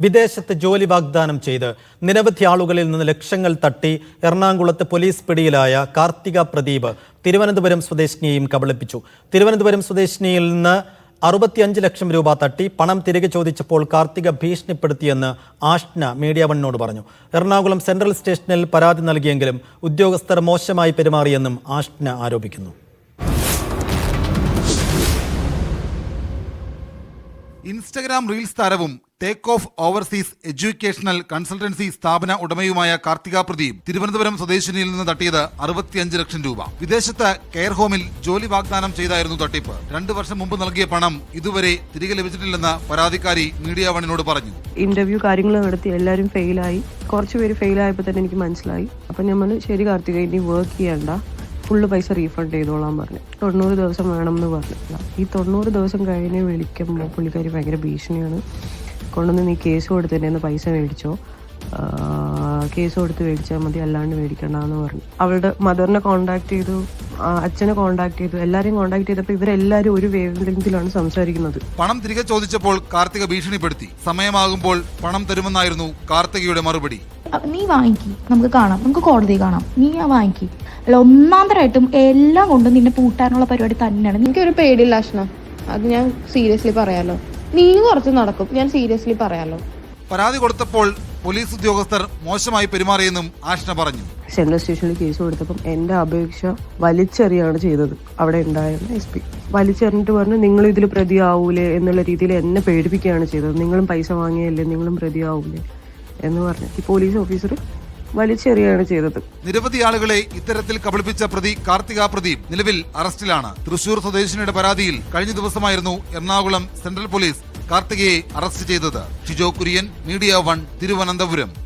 വിദേശത്ത് ജോലി വാഗ്ദാനം ചെയ്ത് നിരവധി ആളുകളിൽ നിന്ന് ലക്ഷങ്ങൾ തട്ടി എറണാകുളത്ത് പോലീസ് പിടിയിലായ കാർത്തിക പ്രദീപ് തിരുവനന്തപുരം സ്വദേശിനിയെയും കബളിപ്പിച്ചു. തിരുവനന്തപുരം സ്വദേശിനിയിൽ നിന്ന് അറുപത്തിയഞ്ച് ലക്ഷം രൂപ തട്ടി പണം തിരികെ ചോദിച്ചപ്പോൾ കാർത്തിക ഭീഷണിപ്പെടുത്തിയെന്ന് ആഷ്ന മീഡിയ വണ്ണോട് പറഞ്ഞു. എറണാകുളം സെൻട്രൽ സ്റ്റേഷനിൽ പരാതി നൽകിയെങ്കിലും ഉദ്യോഗസ്ഥർ മോശമായി പെരുമാറിയെന്നും ആഷ്ന ആരോപിക്കുന്നു. ഇൻസ്റ്റഗ്രാം റീൽസ് താരവും take off overseas educational consultancy സ്ഥാപന ഉടമയുമായ കാർത്തിക പ്രദീപ് തിരുവനന്തപുരം സ്വദേശിനിയിൽ നിന്ന് തട്ടിയത് അറുപത്തിയഞ്ച് ലക്ഷം രൂപ. വിദേശത്ത് കെയർ ഹോമിൽ ജോലി വാഗ്ദാനം ചെയ്തായിരുന്നു തട്ടിപ്പ്. രണ്ടു വർഷം മുമ്പ് നൽകിയ പണം ഇതുവരെ തിരികെ ലഭിച്ചിട്ടില്ലെന്ന് പരാതിക്കാരി മീഡിയ വണിനോട് പറഞ്ഞു. ഇന്റർവ്യൂ കാര്യങ്ങൾ നടത്തി എല്ലാവരും ഫെയിലായി കുറച്ച് പേര് ഫെയിലായപ്പോൾ തന്നെ എനിക്ക് മനസ്സിലായി. അപ്പം നമ്മൾ ശരി കാർത്തിക ഇനി വർക്ക് ചെയ്യണ്ട. ഫുള്ള് പൈസ റീഫണ്ട് ചെയ്തോളാൻ പറഞ്ഞു. തൊണ്ണൂറ് ദിവസം വേണം എന്ന് പറഞ്ഞു ഈ തൊണ്ണൂറ് ദിവസം കഴിഞ്ഞ് വിളിക്കുമ്പോൾ പുള്ളിക്കാരി ഭയങ്കര ഭീഷണിയാണ്. കൊണ്ടുവന്ന് നീ കേസ് കൊടുത്തിട്ടേന്ന് പൈസ മേടിച്ചോ? കേസ് കൊടുത്ത് മേടിച്ചാൽ മതി അല്ലാണ്ട് മേടിക്കണ്ടെന്ന് പറഞ്ഞു. അവളുടെ മദറിനെ കോണ്ടാക്ട് ചെയ്തു അച്ഛനെ കോണ്ടാക്ട് ചെയ്തു എല്ലാവരെയും കോണ്ടാക്ട് ചെയ്തപ്പോൾ ഇവരെല്ലാരും ഒരു വേവ് ലെങ്തിലാണ് സംസാരിക്കുന്നത്. പണം തിരികെ ചോദിച്ചപ്പോൾ കാർത്തിക ഭീഷണിപ്പെടുത്തി. സമയമാകുമ്പോൾ പണം തരുമെന്നായിരുന്നു കാർത്തികയുടെ മറുപടി. നീ വാങ്ങിക്കി. നമുക്ക് കാണാം. നമുക്ക് കോടതി കാണാം. നീ ആ വാങ്ങിക്കി. അല്ല ഒന്നാം തരമായിട്ടും എല്ലാം കൊണ്ടും നിന്നെ പൂട്ടാനുള്ള പരിപാടി തന്നെയാണ്. നിനക്ക് എനിക്കൊരു പേടിയില്ല അശ്ന. അത് ഞാൻ സീരിയസ്ലി പറയാലോ. നീ കുറച്ച് നടക്കും. ഞാൻ സീരിയസ്ലി പറയാലോ. പരാതി കൊടുത്തപ്പോൾ പോലീസ് ഉദ്യോഗസ്ഥർ മോശമായി പെരുമാറിയെന്നും ആഷ്ന പറഞ്ഞു. സെൻട്രൽ സ്റ്റേഷനിൽ കേസ് കൊടുത്തപ്പം എന്റെ അപേക്ഷ വലിച്ചെറിയാണ് ചെയ്തത്. അവിടെ ഉണ്ടായിരുന്ന എസ് പി. വലിച്ചെറിഞ്ഞിട്ട് പറഞ്ഞു നിങ്ങൾ ഇതിൽ പ്രതിയാവൂലേ എന്നുള്ള രീതിയിൽ എന്നെ പേടിപ്പിക്കുകയാണ് ചെയ്തത്. നിങ്ങളും പൈസ വാങ്ങിയല്ലേ നിങ്ങളും പ്രതിയാവൂലേ എന്ന് പറഞ്ഞു. ഈ പോലീസ് ഓഫീസർ വലിച്ചെറിയാണ് ചെയ്തത്. നിരവധി ആളുകളെ ഇത്തരത്തിൽ കബളിപ്പിച്ച പ്രതി കാർത്തിക പ്രദീപ് നിലവിൽ അറസ്റ്റിലാണ്. തൃശൂർ സ്വദേശിനിയുടെ പരാതിയിൽ കഴിഞ്ഞ ദിവസമായിരുന്നു എറണാകുളം സെൻട്രൽ പോലീസ് കാർത്തികയെ അറസ്റ്റ് ചെയ്തത്. Shijo Kurian Media One Thiruvananthapuram.